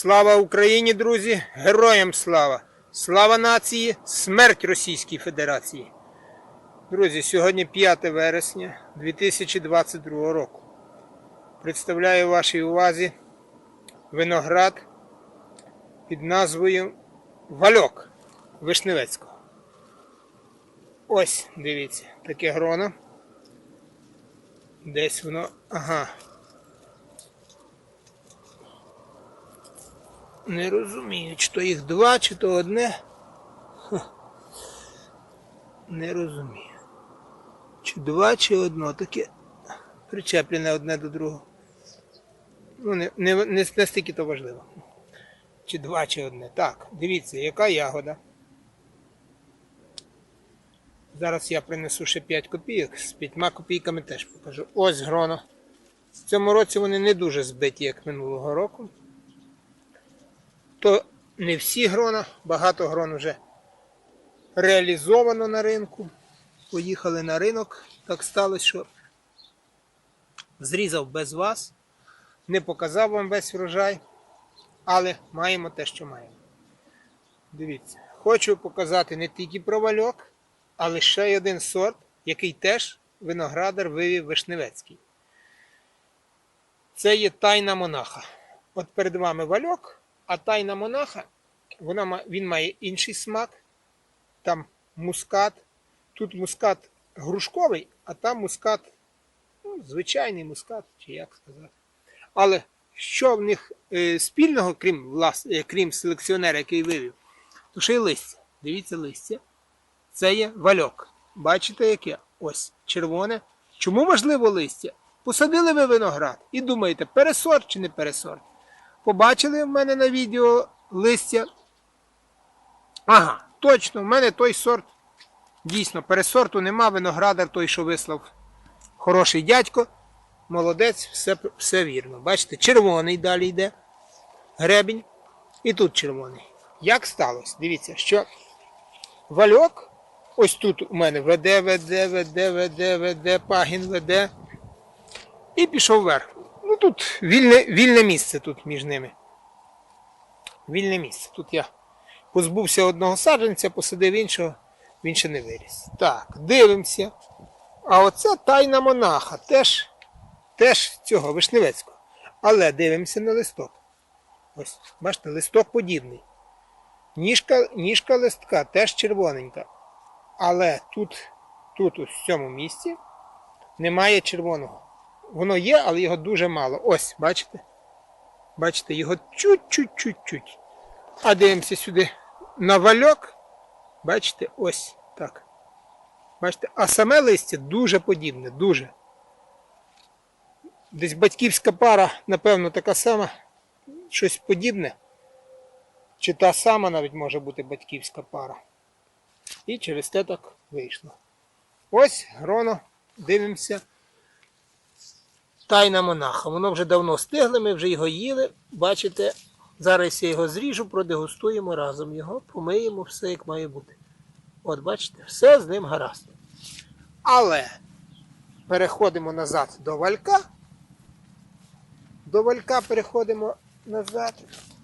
Слава Україні, друзі! Героям слава! Слава нації! Смерть Російській Федерації! Друзі, сьогодні 5 вересня 2022 року. Представляю вашій увазі виноград під назвою Вальок Вишневецького. Ось, дивіться, таке гроно. Десь воно. Ага. Не розумію, чи то їх два, чи то одне. Ха. Не розумію. Чи два, чи одно. Таке причеплене одне до другого. Ну, не, не, не, не стільки то важливо. Чи два, чи одне. Так, дивіться, яка ягода. Зараз я принесу ще 5 копійок. З 5 копійками теж покажу. Ось гроно. В цьому році вони не дуже збиті, як минулого року. То не всі грона, багато грон вже реалізовано на ринку. Поїхали на ринок. Так сталося, що зрізав без вас, не показав вам весь врожай, але маємо те, що маємо. Дивіться, хочу показати не тільки провальок, але ще один сорт, який теж виноградар вивів Вишневецький. Це є тайна монаха. От перед вами вальок, а тайна монаха, вона, він має інший смак. Там мускат. Тут мускат грушковий, а там мускат, ну, звичайний мускат, чи як сказати. Але що в них е, спільного, крім, влас, е, крім селекціонера, який вивів, то ще й листя. Дивіться листя. Це є вальок. Бачите, яке? Ось червоне. Чому важливо листя? Посадили ви виноград і думаєте, пересорт чи не пересорт? Побачили в мене на відео листя. Ага, точно, в мене той сорт. Дійсно, пересорту нема, виноградар той, що вислав. Хороший дядько. Молодець, все, все вірно. Бачите, червоний далі йде. Гребінь. І тут червоний. Як сталося? Дивіться, що вальок, ось тут у мене веде, веде, веде, веде, веде, пагін веде. І пішов вверх. Тут вільне, вільне місце тут між ними. Вільне місце. Тут я позбувся одного саджанця, посадив іншого, він ще не виріс. Так, дивимося. А оце тайна монаха, теж, теж цього Вишневецького. Але дивимося на листок. Ось, бачите, листок подібний. Ніжка, ніжка листка теж червоненька. Але тут, тут в цьому місці немає червоного. Воно є, але його дуже мало. Ось, бачите? Бачите, його чуть-чуть-чуть-чуть. А дивимося сюди на вальок. Бачите, ось так. Бачите, а саме листя дуже подібне, дуже. Десь батьківська пара, напевно, така сама, щось подібне. Чи та сама навіть може бути батьківська пара. І через те так вийшло. Ось гроно, дивимося. Тайна монаха. Воно вже давно стигле, ми вже його їли. Бачите, зараз я його зріжу, продегустуємо разом його, помиємо все як має бути. От бачите, все з ним гаразд. Але переходимо назад до валька. До валька переходимо назад.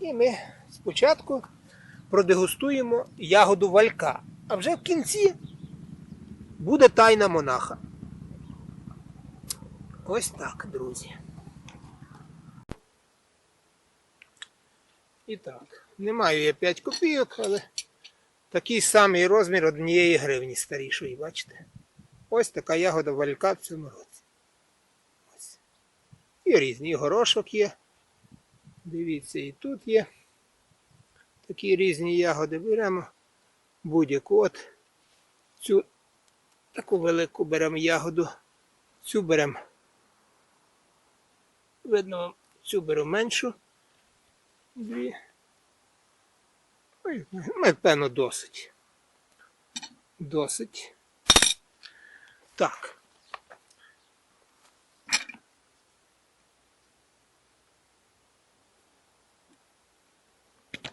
І ми спочатку продегустуємо ягоду валька. А вже в кінці буде тайна монаха. Ось так, друзі. І так, не маю я 5 копійок, але такий самий розмір однієї гривні старішої, бачите? Ось така ягода валька в цьому році. Ось. І різні і горошок є. Дивіться, і тут є такі різні ягоди. Беремо будь-яку. От цю таку велику беремо ягоду, цю беремо. Видно, вам, цю беру меншу. Дві. Ой, напевно, досить. Досить. Так.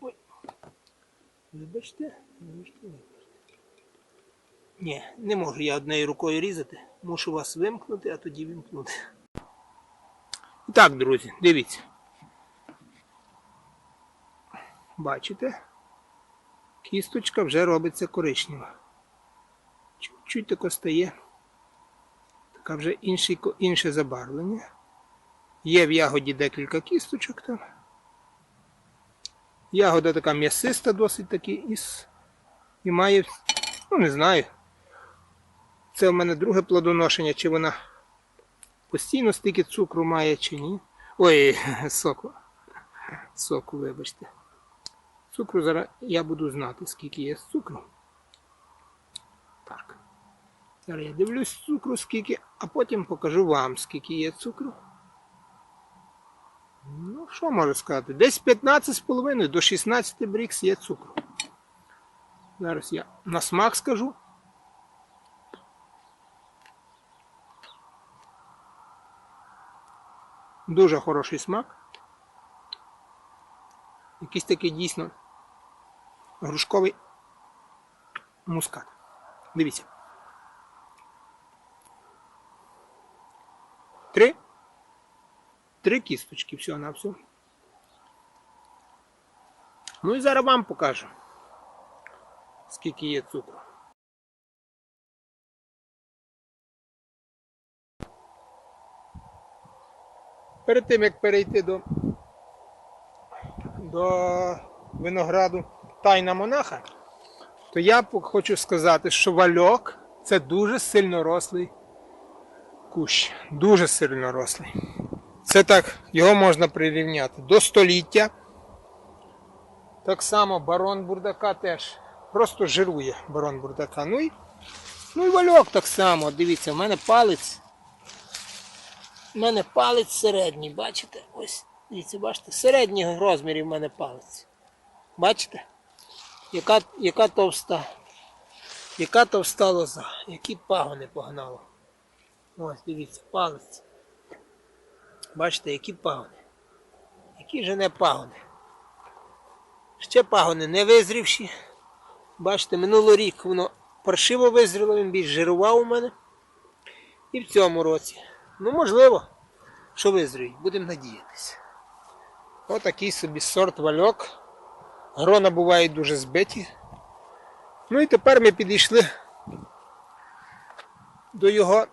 Ой. Вибачте, вибачте, вибачте. Ні, не можу я однією рукою різати. Мушу вас вимкнути, а тоді вимкнути. Так, друзі, дивіться. бачите, кісточка вже робиться коричнева. Чуть-чуть тако стає. Така вже ко- інше забарвлення. Є в ягоді декілька кісточок там. Ягода така м'ясиста, досить таки, і, і має, ну не знаю. Це в мене друге плодоношення, чи вона постійно стільки цукру має, чи ні. Ой, соку. Соку, вибачте. Цукру зараз я буду знати, скільки є цукру. Так. Зараз я дивлюсь цукру скільки, а потім покажу вам, скільки є цукру. Ну, що можу сказати? Десь 15,5 до 16 брікс є цукру. Зараз я на смак скажу. Дуже хороший смак. Якийсь такий дійсно грушковий мускат. Дивіться. Три. Три кісточки всього на все. Ну і зараз вам покажу, скільки є цукру. Перед тим як перейти до, до винограду Тайна Монаха, то я хочу сказати, що вальок це дуже сильно рослий кущ. Дуже сильно рослий. Це так, його можна прирівняти до століття. Так само барон бурдака теж просто жирує барон бурдака. Ну і, ну і вальок так само. Дивіться, в мене палець. У мене палець середній, бачите? Ось, дивіться, бачите, середніх розмірів в мене палець. Бачите? Яка, яка товста. Яка товста лоза, які пагони погнало. Ось, дивіться, палець. Бачите, які пагони. Які же не пагони. Ще пагони не визрівші. Бачите, минулорік воно паршиво визріло, він більш жирував у мене. І в цьому році. Ну, можливо, що визріють, будемо надіятися. Отакий собі сорт вальок. Грона бувають дуже збиті. Ну і тепер ми підійшли до його,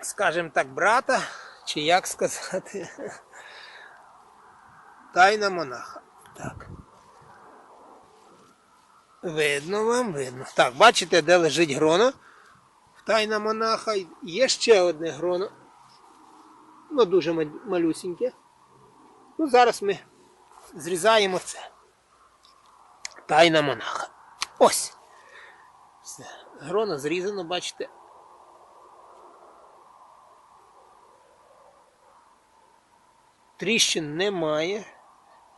скажімо так, брата, чи як сказати, тайна монаха. Так. Видно вам, видно. Так, бачите, де лежить грона? Тайна монаха. Є ще одне гроно. Ну, дуже ма- малюсіньке. Ну, зараз ми зрізаємо це. Тайна монаха. Ось. Все. Грона зрізано, бачите. Тріщин немає.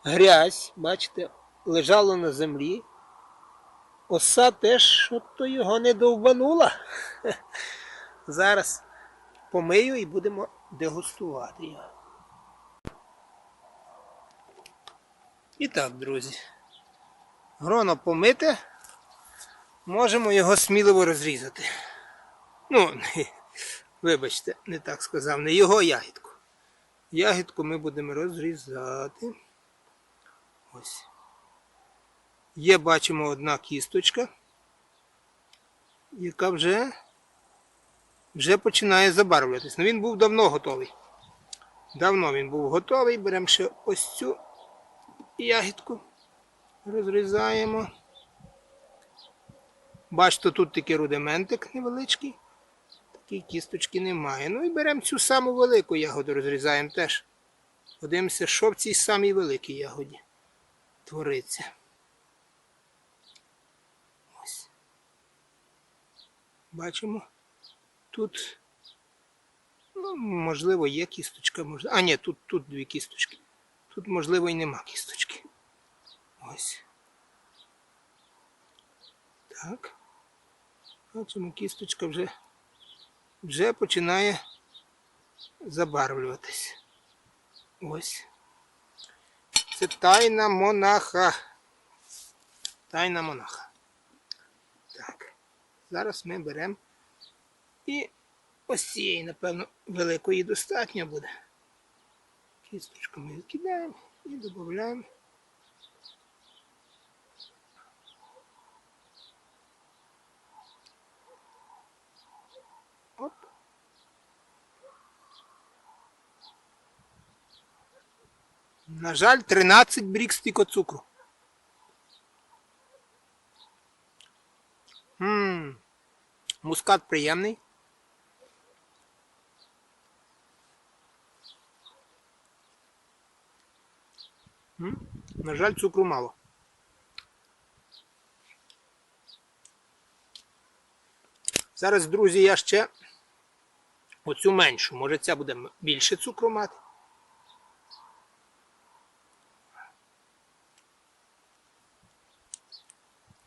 Грязь, бачите, лежало на землі. Оса теж що то його не довбанула. Зараз помию і будемо дегустувати його. І так, друзі. Гроно помите, можемо його сміливо розрізати. Ну, вибачте, не так сказав, не його ягідку. Ягідку ми будемо розрізати. Ось. Є, бачимо, одна кісточка, яка вже, вже починає забарвлятися. Ну він був давно готовий. Давно він був готовий. Беремо ще ось цю ягідку, розрізаємо. Бачите, тут такий рудиментик невеличкий. Такої кісточки немає. Ну і беремо цю саму велику ягоду, розрізаємо теж. Подивимося, що в цій самій великій ягоді твориться. Бачимо. Тут, ну, можливо, є кісточка, можливо. А, ні, тут, тут дві кісточки. Тут, можливо, і нема кісточки. Ось. Так. Бачимо, кісточка вже, вже починає забарвлюватись. Ось. Це тайна монаха. Тайна монаха. Зараз ми беремо і ось цієї, напевно, великої достатньо буде. Кісточку ми відкидаємо і додаємо. Оп. На жаль, 13 брік стіко цукру. Ммм мускат приємний. На жаль, цукру мало. Зараз, друзі, я ще оцю меншу. Може ця буде більше цукру мати.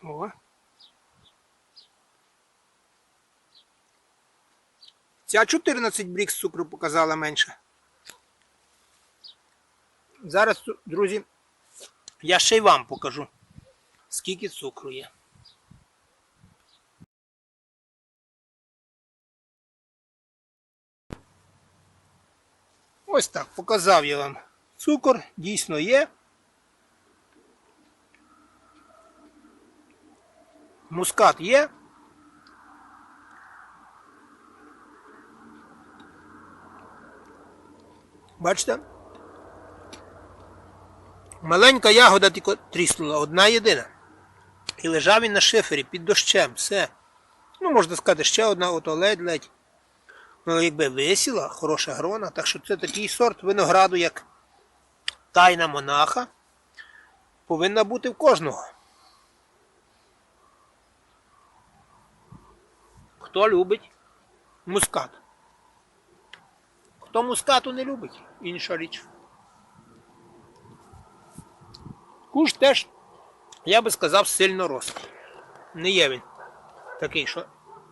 О. Ця 14 брікс цукру показала менше. Зараз, друзі, я ще й вам покажу, скільки цукру є. Ось так, показав я вам. Цукор дійсно є. Мускат є. Бачите? Маленька ягода тільки тріснула, одна єдина. І лежав він на шифері під дощем, все. Ну, можна сказати, ще одна, ото ледь-ледь. Ну, якби висіла, хороша грона. Так що це такий сорт винограду, як тайна монаха. Повинна бути в кожного. Хто любить мускат? Хто мускату не любить, інша річ. Куш теж, я би сказав, сильно росте. Не є він такий, що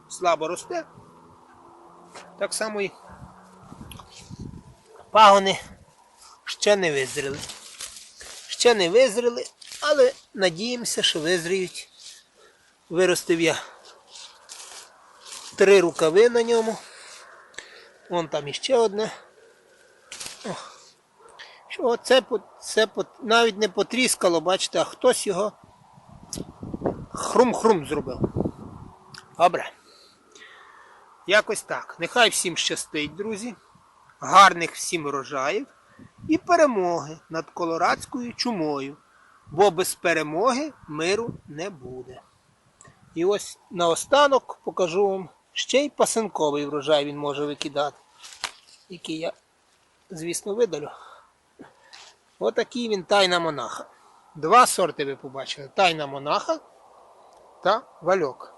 слабо росте. Так само і пагони ще не визріли. Ще не визріли, але надіємося, що визріють. Виростив я три рукави на ньому. Вон там іще одне. Що це, це навіть не потріскало, бачите, а хтось його хрум-хрум зробив. Добре. Якось так. Нехай всім щастить, друзі. Гарних всім врожаїв і перемоги над колорадською чумою. Бо без перемоги миру не буде. І ось наостанок покажу вам ще й пасинковий врожай він може викидати, який я, звісно, видалю. Отакий він тайна монаха. Два сорти ви побачили: тайна монаха та вальок.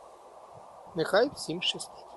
Нехай всім щастить.